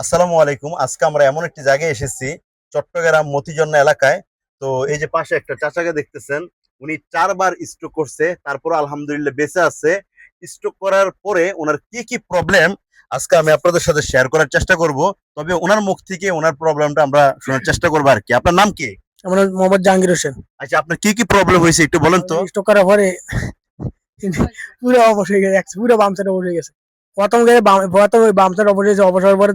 আসসালামু আলাইকুম। আজকে আমরা এমন একটি জায়গায় এসেছি চট্টগ্রাম মতিজন্য এলাকায়। তো এই যে পাশে একটা চাচাকে দেখতেছেন উনি চারবার স্ট্রোক করছে তারপর আলহামদুলিল্লাহ বেঁচে আছে। স্ট্রোক করার পরে ওনার কি কি প্রবলেম আজকে আমি আপনাদের সাথে শেয়ার করার চেষ্টা করব। তবে ওনার মুখ থেকে ওনার প্রবলেমটা আমরা শোনার চেষ্টা করব আর কি। আপনার নাম কি? আমার মোহাম্মদ জাহাঙ্গীর হোসেন। আচ্ছা আপনার কি কি প্রবলেম হয়েছে একটু বলেন তো। স্টক করার পরে পুরো অবশ হয়ে গেছে পুরো বাম সাইড অবশ হয়ে গেছে। প্রথম গেলে বাম প্রথম বাম সাইড অবশ হয়েছে অবশ হওয়ার পরে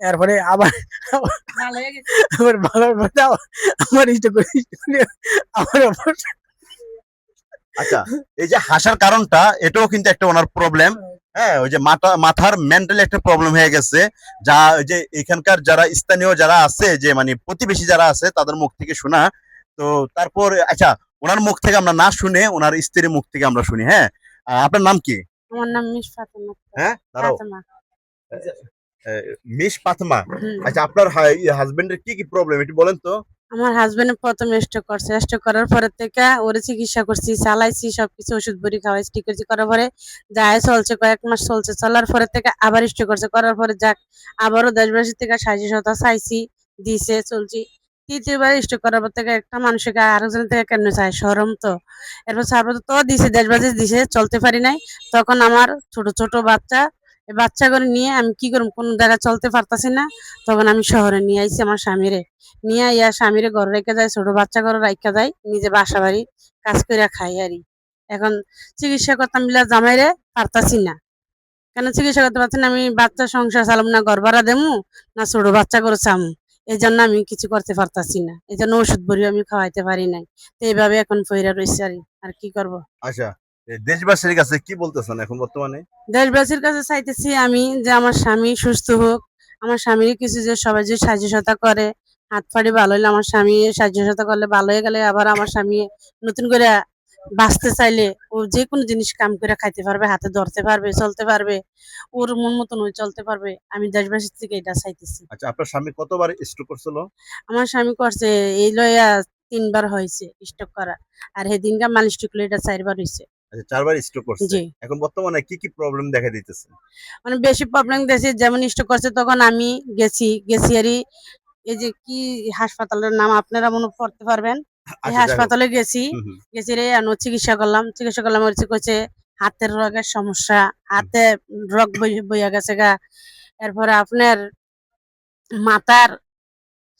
এরপরে আবার আবার ভালো আমার স্টক করে আমার আচ্ছা এই যে হাসার কারণটা এটাও কিন্তু একটা ওনার প্রবলেম হ্যাঁ ওই যে মাথা মাথার মেন্টালি একটা প্রবলেম হয়ে গেছে। যা ওই যে এখানকার যারা স্থানীয় যারা আছে যে মানে প্রতিবেশী যারা আছে তাদের মুখ থেকে শোনা। তো তারপর আচ্ছা ওনার মুখ থেকে আমরা না শুনে ওনার স্ত্রীর মুখ থেকে আমরা শুনি হ্যাঁ? আপনার নাম কি? আমার নাম মিস ফাতেমা। হ্যাঁ দাঁড়াও। ফাতেমা। মিস পাতমা। আচ্ছা আপনার হাজবেন্ডের কি কি প্রবলেম একটু বলেন তো। আমার হাজবেন্ড প্রথম স্ট্রোক করছে। স্ট্রোক করার পরে থেকে ওরে চিকিৎসা করছি চালাইছি সবকিছু ওষুধ বড়ি খাওয়াইছি ঠিক করছি। করার পরে যায় চলছে কয়েক মাস চলছে। চলার পরে থেকে আবার স্ট্রোক করছে। করার পরে যাক আবারও দেশবাসী থেকে সাহায্য সতা চাইছি দিছে চলছি। তৃতীয়বার স্ট্রোক করার পর থেকে একটা মানুষকে আরেকজনের থেকে কেন চায়? সরম তো। এরপর সারপর তো দিছে দেশবাসী দিছে চলতে পারি নাই। তখন আমার ছোট ছোট বাচ্চা বাচ্চা করে নিয়ে আমি কি করব? কোন জায়গায় চলতে পারতাছি না। তখন আমি শহরে নিয়ে আইছি আমার স্বামীরে। নিয়ে ইয়া স্বামীরে ঘরে রেখে যায় ছোট বাচ্চা ঘরে রাখা যায় নিজে বাসা বাড়ি কাজ করে খাই আরি এখন চিকিৎসা করতাম বিলা জামাইরে পারতাছি না। কেন চিকিৎসা করতে পারছি না? আমি বাচ্চা সংসার চালাম না, ঘর ভাড়া দেমু না, ছোট বাচ্চা করে চামু। এই জন্য আমি কিছু করতে পারতাছি না। এই জন্য ওষুধ বড়ি আমি খাওয়াইতে পারি নাই। তো এইভাবে এখন ফইরা রয়েছে আর কি করব? আচ্ছা দেশবাসীর কাছে কি বলতেছেন এখন বর্তমানে? দেশবাসীর কাছে চাইতেছি আমি যে আমার স্বামী সুস্থ হোক আমার স্বামীর কিছু যে সবাই যে সাহায্য সহায়তা করে হাত ফাড়ি ভালো হইলে আমার স্বামী সাহায্য সহায়তা করলে ভালো হয়ে গেলে আবার আমার স্বামী নতুন করে বাঁচতে চাইলে ও যে কোনো জিনিস কাম করে খাইতে পারবে হাতে ধরতে পারবে চলতে পারবে ওর মন মতন ও চলতে পারবে। আমি দেশবাসীর থেকে এটা চাইতেছি। আচ্ছা আপনার স্বামী কতবার স্ট্রোক করছিল? আমার স্বামী করছে এই লইয়া তিনবার হয়েছে স্টক করা আর সেদিনকার মালিশ টুকলো এটা চারবার হয়েছে চারবার স্ট্রোক করছে। এখন বর্তমানে কি কি প্রবলেম দেখা দিতেছে? মানে বেশি প্রবলেম দিয়েছে যেমন স্টক করছে তখন আমি গেছি গেছি আরই এই যে কি হাসপাতালের নাম আপনারা মনে পড়তে পারবেন? এই আচ্ছা। হাসপাতালে গেছি। গেছি রে আনো চিকিৎসা করলাম চিকিৎসা করলাম হচ্ছে হাতের রোগের সমস্যা হাতে রোগ বই- বইয়া গেছে গা এরপরে আপনার মাথার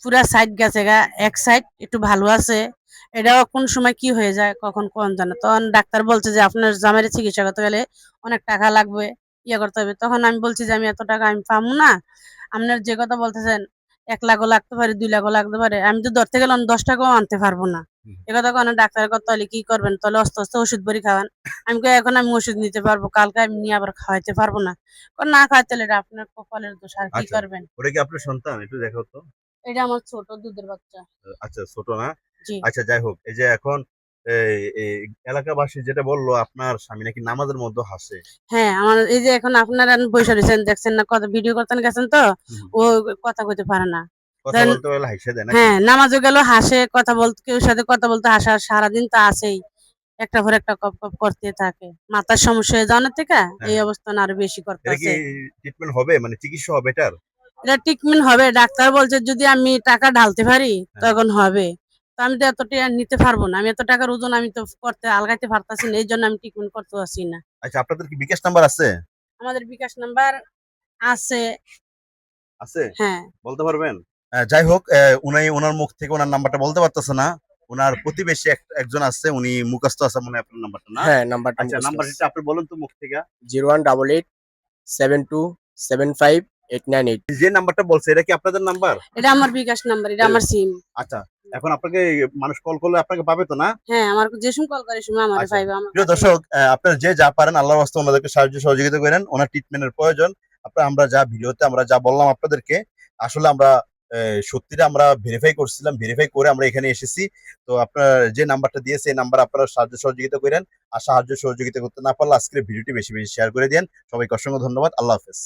পুরা সাইড গেছে গা এক সাইড একটু ভালো আছে এটাও কোন সময় কি হয়ে যায় কখন কোন জানে। তখন ডাক্তার বলছে যে আপনার জামাইয়ের চিকিৎসা করতে গেলে অনেক টাকা লাগবে ইয়ে করতে হবে। তখন আমি বলছি যে আমি এত টাকা আমি পাবো না। আপনার যে কথা বলতেছেন এক লাখও লাগতে পারে দুই লাখও লাগতে পারে। আমি তো ধরতে গেলাম দশ টাকাও আনতে পারব না। এ কথা কোনো ডাক্তারের কথা তাহলে কি করবেন? তাহলে অস্তে আস্তে ওষুধ বড়ি খাওয়ান। আমি এখন আমি ওষুধ নিতে পারব কালকে আমি নিয়ে আবার খাওয়াইতে পারব না। কই না খাওয়াইতে এটা আপনার কপালের দোষ আর কি আচ্ছা। করবেন? ওটা কি আপনার সন্তান? একটু দেখো তো। এটা আমার ছোট দুধের বাচ্চা। আচ্ছা ছোট না? আচ্ছা যাই হোক এই যে এখন এলাকাবাসী যেটা বলল আপনার স্বামী নাকি নামাজের মধ্যে হাসে। হ্যাঁ আমার এই যে এখন আপনারা বসে রয়েছেন দেখছেন না কত ভিডিও করতেন গেছেন তো? ও কথা কইতে পারে না। কথা হ্যাঁ নামাজও গেল হাসে কথা বলতে কেউ সাথে কথা বলতে হাসা সারাদিন তো আছেই। একটা পর একটা কপ কপ করতে থাকে। মাথার সমস্যা হয়ে যাওয়ার থেকে এই অবস্থা আরও বেশি করতে ট্রিটমেন্ট হবে? মানে চিকিৎসা হবে এটার? এটা ট্রিটমেন্ট হবে ডাক্তার বলছে যদি আমি টাকা ঢালতে পারি হ্যাঁ। তখন হবে। তো আমি তো এত টাকা নিতে পারব না। আমি এত টাকার ওজন আমি তো করতে আলগাইতে পারতাছি না এই জন্য আমি ট্রিটমেন্ট করতে পারছি না। আচ্ছা আপনাদের কি বিকাশ নাম্বার আছে? আমাদের বিকাশ নাম্বার আছে। আছে? হ্যাঁ। বলতে পারবেন? যাই হোক আহ, উনি ওনার মুখ থেকে ওনার নাম্বারটা বলতে পারতেছে না। ওনার প্রতিবেশী এক- একজন আছে উনি মুখস্থ আছে মনে হয় আপনার নাম্বারটা না? হ্যাঁ নাম্বারটা আচ্ছা নাম্বারটা আপনি বলেন তো মুখ থেকে। Zero one double eight seven two seven five eight nine eight. যে নাম্বারটা বলছে এটা কি আপনাদের নাম্বার? এটা আমার বিকাশ নাম্বার এটা আমার সিম আচ্ছা। এখন আপনাকে মানুষ কল করলে আপনাকে পাবে তো না? হ্যাঁ আমার যে সময় কল করে সময় আমার আচ্ছা। পাইবে প্রিয় দর্শক আপনারা যে যা পারেন আল্লাহর ওনাদেরকে সাহায্য সহযোগিতা করেন ওনার ট্রিটমেন্টের প্রয়োজন। আপনারা আমরা যা ভিডিওতে আমরা যা বললাম আপনাদেরকে আসলে আমরা সত্যিটা আমরা ভেরিফাই করছিলাম ভেরিফাই করে আমরা এখানে এসেছি। তো আপনার যে নাম্বারটা দিয়েছে এই নাম্বার আপনারা সাহায্য সহযোগিতা করেন। আর সাহায্য সহযোগিতা করতে না পারলে আজকের ভিডিওটি বেশি বেশি শেয়ার করে দেন সবাইকে অসংখ্য ধন্যবাদ। আল্লাহ হাফেজ।